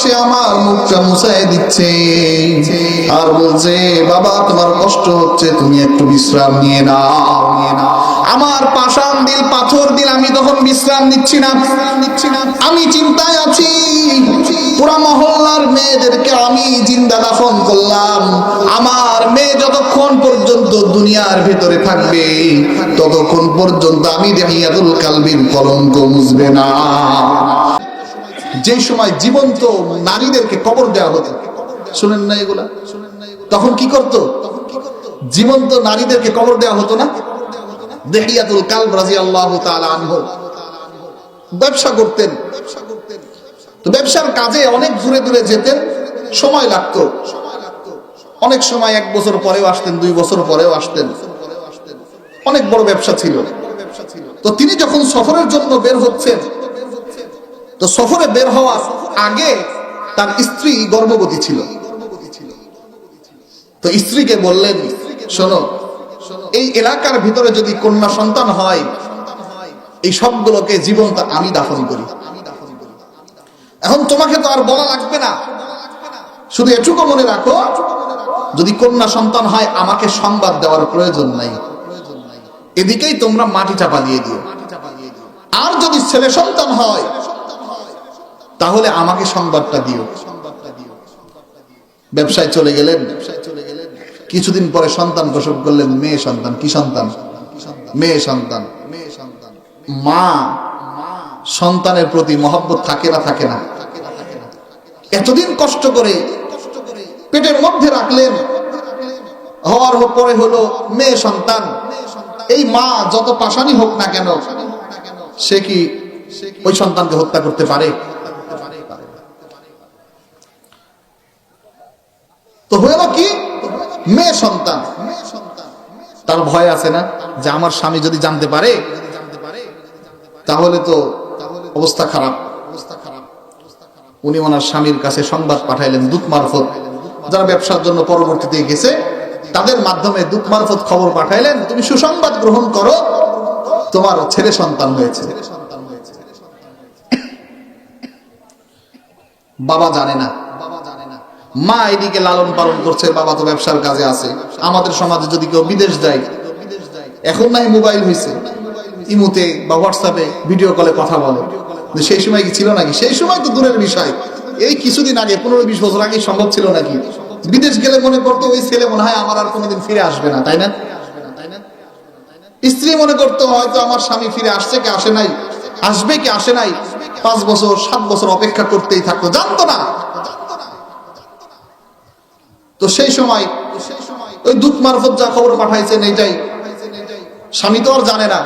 এসে আমার মুখটা মুছাই দিচ্ছে। আর বলছে, বাবা, তোমার কষ্ট হচ্ছে, তুমি একটু বিশ্রাম নিয়ে নাও নিয়ে নাও। আমার পাষাণ দিল, পাথর দিল, আমি তখন বিশ্রাম নিচ্ছি না। আমি চিন্তায় আছি, পুরা মহল্লার মেয়েদেরকে আমি জিন্দা দাফন করলাম। আমার মেয়ে যতক্ষণ পর্যন্ত দুনিয়ার ভিতরে থাকবে, ততক্ষণ পর্যন্ত আমি দেহিয়াতুল কালবির কলঙ্ক মুছবে না। যে সময় জীবন্ত নারীদেরকে কবর দেওয়া হতো। শুনেন না এগুলা? তখন কি করত? জীবন্ত নারীদেরকে কবর দেওয়া হতো না? দেহিয়াতুল রাজি আল্লাহ আনহু। ব্যবসা করতেন। ব্যবসার কাজে অনেক দূরে দূরে যেতেন, সময় লাগতো। অনেক সময় এক বছর পরেও আসতেন, দুই বছর পরেও আসতেন। অনেক বড় ব্যবসা ছিল। তো তিনি যখন সফরের জন্য বের হচ্ছেন তো সফরে বের হওয়ার আগে তার স্ত্রী গর্ভবতী ছিল। তো স্ত্রীকে বললেন, শোনো, এই এলাকার ভিতরে যদি কন্যা সন্তান হয়, এই সবগুলোকে জীবন্ত আমি দাফন করি। এখন তোমাকে তো আর বলা লাগবে না। শুধু এটুকু মনে রাখো, যদি কন্যা সন্তান হয়, আমাকে সংবাদ দেওয়ার প্রয়োজন নাই। এদিকেই তোমরা মাটি চাপা দিয়ে দিও। আর যদি ছেলে সন্তান হয় তাহলে আমাকে সংবাদটা দিও। ব্যবসায় চলে গেলেন। কিছুদিন পরে সন্তান প্রসব করলেন, মেয়ে সন্তান। কি সন্তান? মেয়ে সন্তান। মা, সন্তানের প্রতি মহব্বত থাকে না থাকে না। এতদিন কষ্ট করে পেটের মধ্যে রাখলেন। হওয়ার পরে হলো মেয়ে সন্তান। এই মা যত পাশানি হোক না কেন, সে কি ওই সন্তানকে হত্যা করতে পারে তো হলো কি? মেয়ে সন্তান। তার ভয় আছে না? যে আমার স্বামী যদি জানতে পারে, তাহলে তো অবস্থা খারাপ। উনি ওনার স্বামীর কাছে সংবাদ পাঠাইলেন দূত মারফত। যারা ব্যবসার জন্য পরবর্তীতে গেছে, তাদের মাধ্যমে দূত মারফত খবর পাঠাইলেন, তুমি সুসংবাদ গ্রহণ করো, তোমার ছেলে সন্তান হয়েছে। বাবা জানে না। মা এদিকে লালন পালন করছে, বাবা তো ব্যবসার কাজে আছে। আমাদের সমাজে যদি কেউ বিদেশ যায়, এখন নাই মোবাইল হয়েছে ইমুতে বা হোয়াটসঅ্যাপে ভিডিও কলে কথা বলে। সেই সময় কি ছিল নাকি? সেই সময় তো দূরের বিষয়। এই কিছুদিন আগে, পনেরো বিশ বছর আগে সম্ভব ছিল নাকি? বিদেশ গেলে মনে করতো, ওই ছেলে মনে হয় আমার আর কোনোদিন ফিরে আসবে না। তাই না? স্ত্রী মনে করতো, হয়তো আমার স্বামী ফিরে আসছে কি আসে নাই? আসবে কি আসে নাই? পাঁচ বছর, সাত বছর অপেক্ষা করতেই থাকতো। জানতো না। তো সেই সময় ওই দূত মারফত যা খবর পাঠাইছেন এইটাই স্বামী তো আর জানে না।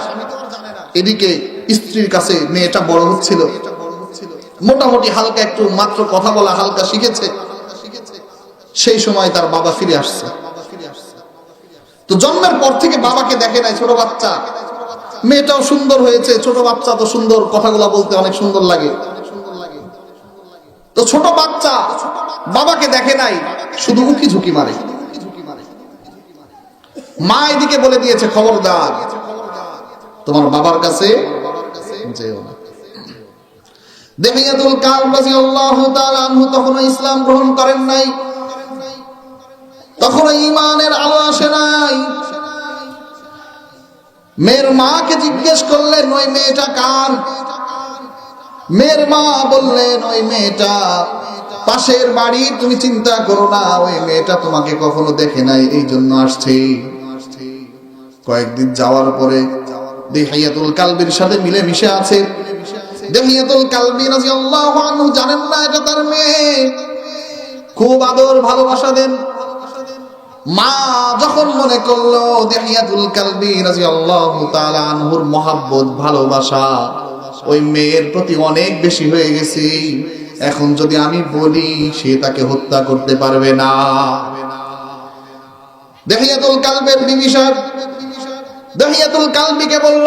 এদিকে স্ত্রীর কাছে মেয়েটা বড় হচ্ছিল। মোটামুটি হালকা একটু মাত্র কথা বলা, হালকা শিখেছে। সেই সময় তার বাবা ফিরে আসছে। তো জন্মের পর থেকে বাবাকে দেখে নাই ছোট বাচ্চা। মেয়েটাও সুন্দর হয়েছে, ছোট বাচ্চা তো সুন্দর, কথাগুলা বলতে অনেক সুন্দর লাগে। তো ছোট বাচ্চা বাবাকে দেখে নাই, শুধু উকি ঝুঁকি মারে। মা এদিকে বলে দিয়েছে, খবরদার, তোমার বাবার কাছে তখন ইসলাম গ্রহণ করেন নাই। তখন ইমানের আলো আসে নাই। মেয়ের মাকে জিজ্ঞেস করলেন, ওই মেয়েটা কার? মেয়ের মা বললেন ওই মেয়েটা, পাশের বাড়ি তুমি চিন্তা করো না, ওই মেয়েটা তোমাকে কখনো দেখে নাই, এই জন্য আসছে। কয়েকদিন যাওয়ার পরে দেহাইয়াতুল কালবির সাথে মিলে মিশে আছে জানেন না এটা তার মেয়ে। খুব আদর, ভালোবাসা দেন। মা যখন মনে করল দেহিয়াতুল কালবি আনহুর মহাব্বত, ভালোবাসা ওই মেয়ের প্রতি অনেক বেশি হয়ে গেছে। এখন যদি আমি বলি, সে তাকে হত্যা করতে পারবে না। কালবের কালবিকে বলল,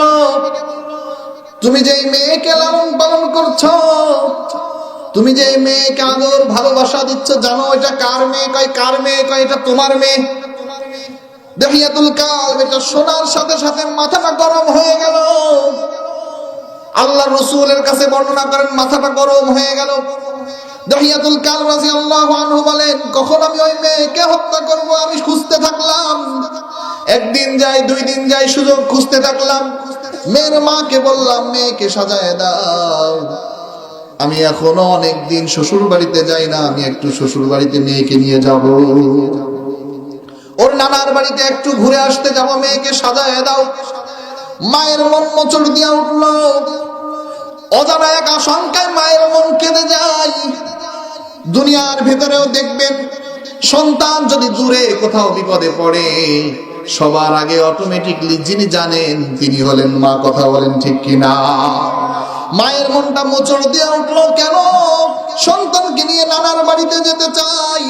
তুমি যে মেয়েকে লালন পালন করছ, তুমি যে মেয়েকে আদর, ভালোবাসা দিচ্ছ, জানো এটা কার মেয়ে, কয় কার মেয়ে, কয় এটা তোমার মেয়ে? দেহিয়াতুল কাল এটা শোনার সাথে সাথে মাথাটা গরম হয়ে গেল। আল্লাহ রসুলের কাছে বর্ণনা করেন, মাথাটা গরম হয়ে গেল। দহিয়াতুল কাল রাদিয়াল্লাহু আনহু বলেন, কখন আমি ওই মেয়েকে হত্যা করব? আমি খুঁজতে থাকলাম। একদিন যাই, দুই দিন যাই, সুযোগ খুঁজতে থাকলাম। মেয়ের মাকে বললাম, মেয়েকে সাজায় দাও। আমি এখনও অনেক দিন শ্বশুর বাড়িতে যাই না, আমি একটু শ্বশুর বাড়িতে মেয়েকে নিয়ে যাব। ওর নানার বাড়িতে একটু ঘুরে আসতে যাব, মেয়েকে সাজায় দাও। মায়ের মন মোচড় দিয়া উঠল। অজানা এক আশঙ্কায় মায়ের মন কেঁদে যায়। দুনিয়ার ভেতরেও দেখবেন, সন্তান যদি দূরে কোথাও বিপদে পড়ে, সবার আগে অটোমেটিকলি যিনি জানেন, তিনি হলেন মা। কথা বলেন ঠিক কিনা? মায়ের মনটা মোচড় দিয়ে উঠল কেন? সন্তানকে নিয়ে নানার বাড়িতে যেতে চাই।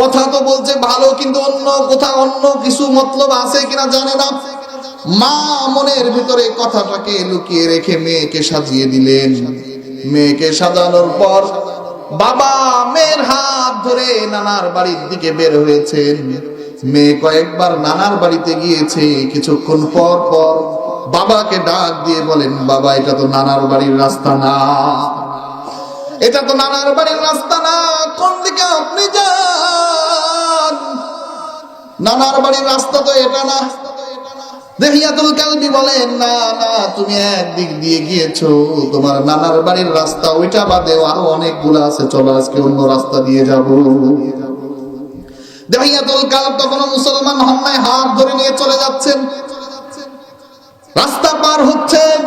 কথা তো বলছে ভালো, কিন্তু অন্য কোথাও অন্য কিছু মতলব আছে কিনা জানে না। মা মনের ভিতরে কথাটাকে লুকিয়ে রেখে মেয়েকে সাজিয়ে দিলেন। মেয়েকে সাজানোর পর বাবা মেয়ের হাত ধরে নানার বাড়ির দিকে বের হয়েছেন। মেয়ে কয়েকবার নানার বাড়িতে গিয়েছে। কিছুক্ষণ পর পর বাবাকে ডাক দিয়ে বলেন, বাবা, এটা তো নানার বাড়ির রাস্তা না। এটা তো নানার বাড়ির রাস্তা না। কোন দিকে আপনি যান? নানার বাড়ির রাস্তা তো এটা না। দেহিয়াতুল কালবি বলেন, না না, তুমি একদিক দিয়ে গিয়েছো, তোমার নানার বাড়ির রাস্তা, ওইটা আরও অনেকগুলো আছে, চলো আজকে অন্য রাস্তা দিয়ে যাব। দেহিয়াতুল কালব তখন মুসলমান হন নাই, হাত ধরে নিয়ে চলে যাচ্ছেন। রাস্তা পার হচ্ছেন,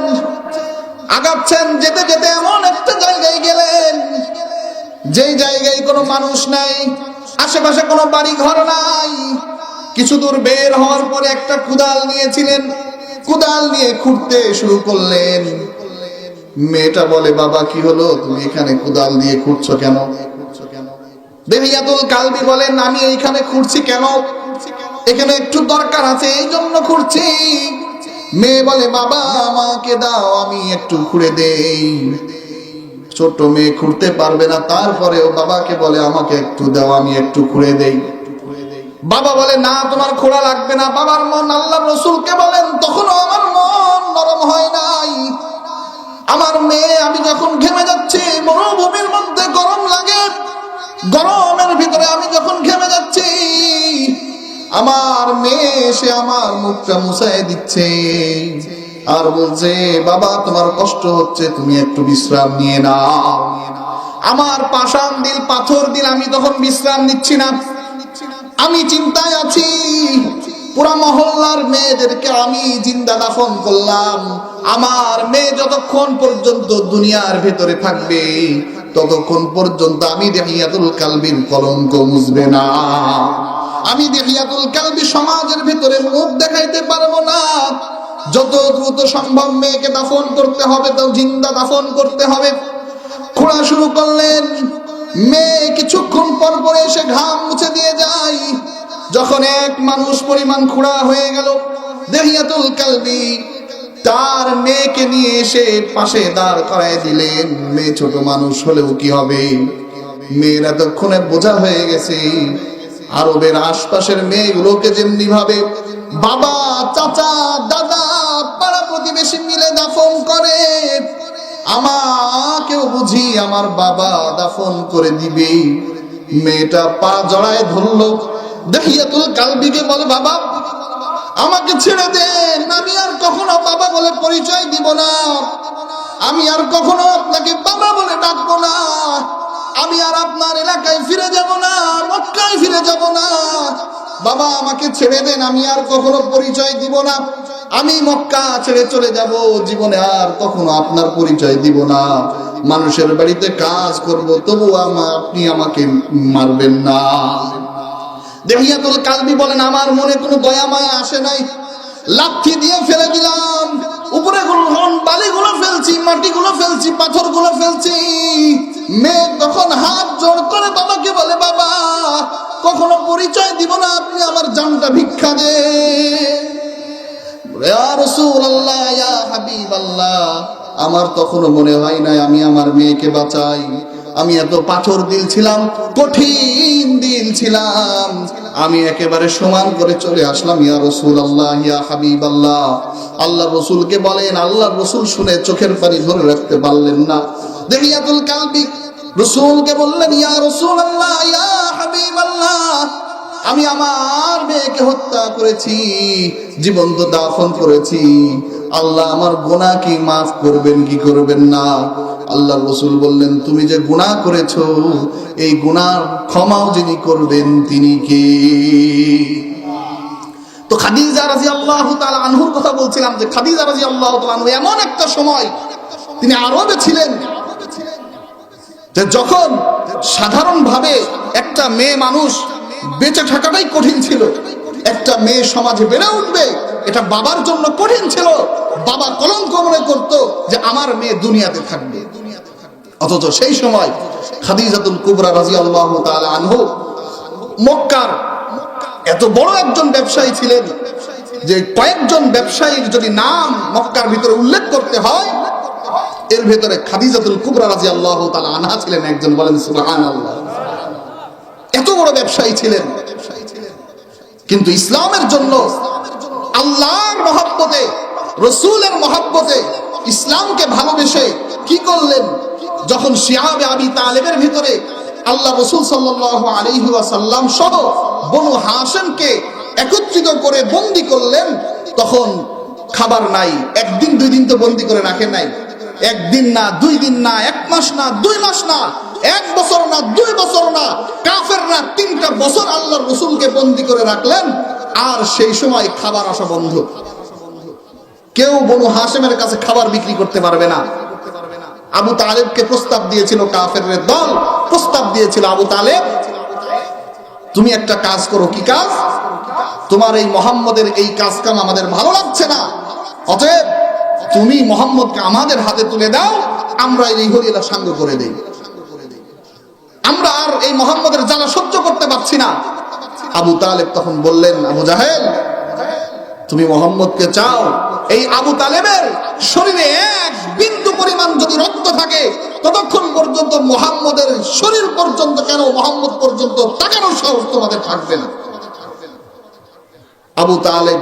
আগাচ্ছেন, যেতে যেতে এমন একটা জায়গায় গেলেন, যেই জায়গায় কোনো মানুষ নাই, আশেপাশে কোনো বাড়ি ঘর নাই। কিছু দূর বের হওয়ার পরে একটা কুদাল নিয়েছিলেন। কুদাল নিয়ে খুঁড়তে শুরু করলেন। মেয়েটা বলে, বাবা, কি হলো? তুমি এখানে কুদাল দিয়ে খুঁড়ছো কেন? দেহিয়াতুল কালবি বলেন, আমি এইখানে খুঁড়ছি কেন? এখানে একটু দরকার আছে, এই জন্য খুঁড়ছি। মেয়ে বলে, বাবা, আমাকে দাও, আমি একটু খুঁড়ে দেই। ছোট মেয়ে খুঁড়তে পারবে না, তারপরেও বাবাকে বলে, আমাকে একটু দাও, আমি একটু খুঁড়ে দেই। বাবা বলে, না, তোমার খোড়া লাগবে না। বাবার মন আল্লাহ রসুলকে বলেন, তখনও আমার মন নরম হয় নাই। আমার মেয়ে, আমি যখন ঘেমে যাচ্ছি, মরুভূমির মধ্যে গরম লাগে। গরমের ভিতরে আমি যখন ঘেমে যাচ্ছি, আমার মেয়ে এসে আমার মুখটা মুছাই দিচ্ছে আর বলছে, বাবা, তোমার কষ্ট হচ্ছে, তুমি একটু বিশ্রাম নিয়ে নাও। আমার পাষাণ দিল, পাথর দিল, আমি তখন বিশ্রাম নিচ্ছি না। আমি চিন্তায় আছি। পুরা মহল্লার মেয়েদেরকে আমি জিন্দা দাফন করলাম। আমার মেয়ে যতক্ষণ পর্যন্ত দুনিয়ার ভেতরে থাকবে, ততক্ষণ পর্যন্ত আমি দেহিয়াতুল কালবির কলঙ্ক মুছবে না। আমি দেহিয়াতুল কালবি সমাজের ভেতরে মুখ দেখাইতে পারব না। যত দ্রুত সম্ভব মেয়েকে দাফন করতে হবে তো জিন্দা দাফন করতে হবে। খোঁড়া শুরু করলেন। মেয়ে কিছুক্ষণ পর পরে এসে ঘাম মুছে দিয়ে যায়। যখন এক মানুষ পরিমাণ খোঁড়া হয়ে গেল, দেহিয়াতুল কালবি, তার মেয়েকে নিয়ে এসে পাশে দাঁড় করায় দিলেন। মেয়ে ছোট মানুষ হলেও কি হবে? মেয়েরা তক্ষণে বোঝা হয়ে গেছে, আরবের আশপাশের মেয়েগুলোকে যেমনি ভাবে বাবা, চাচা, দাদা, পাড়া প্রতিবেশী মিলে দাফন করে, আমাকেও বুঝি আমার বাবা দাফন করে দিবে। মেয়েটা পা জড়ায় ধরলো দেখিয়া তুল কালবিকে বলে বাবা, আমাকে ছেড়ে দেন আমি আর কখনো বাবা বলে পরিচয় দিব না। আমি আর কখনো আপনাকে বাবা বলে ডাকবো না। আমি আর আপনার এলাকায় ফিরে যাব না, মক্কায় ফিরে যাব না। বাবা, আমাকে ছেড়ে দেন, আমি আর কখনো পরিচয় দিব না। আমি মক্কা ছেড়ে চলে যাব, জীবনে আর কখনো আপনার পরিচয় দিব না। মানুষের বাড়িতে কাজ করব তবু আমা- আপনি আমাকে মারবেন না। দেহিয়াতুল কালবি বলেন, আমার মনে কোনো দয়া মায়া আসে নাই। লাঠি দিয়ে ফেলে দিলাম। উপরে গ্রহণ বালিগুলো ফেলছি, মাটিগুলো ফেলছি, পাথরগুলো ফেলছি। মেয়ে তখন হাত জোর করে বাবাকে বলে, বাবা, কখনো পরিচয় দিব না, আপনি আমার জানটা ভিক্ষা দে আমার তখনও মনে হয় নাই আমি আমার মেয়েকে বাঁচাই। আমি এত পাথর দিল ছিলাম, কঠিন দিল ছিলাম। আমি একেবারে সমান করে চলে আসলাম, ইয়া রসুল আল্লাহ ইয়া হাবিব আল্লাহ আল্লাহ রসুলকে বলেন, আল্লাহ রসুল শুনে চোখের পানি ধরে রাখতে পারলেন না। দেহিয়াতুল কালবি, রসুলকে বললেন, ইয়া রসুল আল্লাহ ইয়া হাবিব আল্লাহ আমি আমার মেয়েকে হত্যা করেছি, জীবন্ত দাফন করেছি। আল্লাহ আমার গুনাহ কি মাফ করবেন, কি করবেন না? আল্লাহ রসুল বললেন, তুমি যে গুনাহ করেছ, এই গুনার ক্ষমাও যিনি করবেন, তিনি কে? তো খাদিজা রাজি আল্লাহ আনহুর কথা বলছিলাম যে, খাদিজা রাজি আল্লাহ আনহু এমন একটা সময় তিনি আরবে ছিলেন, যে যখন সাধারণভাবে একটা মেয়ে মানুষ বেঁচে থাকাটাই কঠিন ছিল। একটা মেয়ে সমাজে বেড়ে উঠবে, এটা বাবার জন্য কঠিন ছিল। বাবা কলঙ্ক মনে করত যে আমার মেয়ে দুনিয়াতে থাকবে। অথচ সেই সময় খাদিজাতুল কুবরা রাজি আল্লাহ আনহু মক্কার এত বড় একজন ব্যবসায়ী ছিলেন যে কয়েকজন ব্যবসায়ীর যদি নাম মক্কার ভিতরে উল্লেখ করতে হয়, এর ভেতরে খাদিজাতুল কুবরা রাজি আল্লাহ আনহা ছিলেন একজন, বলেন সুবহান আল্লাহ এত বড় ব্যবসায়ী ছিলেন। কিন্তু ইসলামের জন্য, আল্লাহর মহাব্বতে, রসুলের মহাব্বতে ইসলামকে ভালোবেসে কি করলেন? যখন শিয়াবে আবি তালেবের ভিতরে আল্লাহ রসুল সাল্লাহ আলহি সহ বনু হাসেমকে একত্রিত করে বন্দি করলেন, তখন খাবার নাই, একদিন দুই দিন তো বন্দি করে রাখেন নাই। একদিন না, দুই দিন না, এক মাস না, দুই মাস না এক বছর না, দুই বছর না কাফের না তিনটা বছর আল্লাহ রসুলকে বন্দি করে রাখলেন, আর সেই সময় খাবার আসা বন্ধ। কেউ বনু হাসেমের কাছে খাবার বিক্রি করতে পারবে না। আবু তালেবকে প্রস্তাব দিয়েছিল কাফের দল, প্রস্তাব দিয়েছিল আবু তালেব, তুমি একটা কাজ করো, কি কাজ? তোমার এই মোহাম্মদের এই কাজ কাম আমাদের ভালো লাগছে না। অতএব তুমি মোহাম্মদকে আমাদের হাতে তুলে দাও, আমরা এই হরিলা সাঙ্গ করে দেই। আর এই মোহাম্মদের জ্বালা সহ্য করতে পারছি না। আবু তালেব তখন বললেন, আবু জাহেল, তুমি মোহাম্মদকে চাও? এই আবু তালেবের শরীরে এক বিন্দু পরিমাণ যদি রক্ত থাকে, ততক্ষণ পর্যন্ত মোহাম্মদের শরীর পর্যন্ত কেন, মোহাম্মদ পর্যন্ত তাকানোর সাহস তোমাদের থাকবে না। আবু তালেব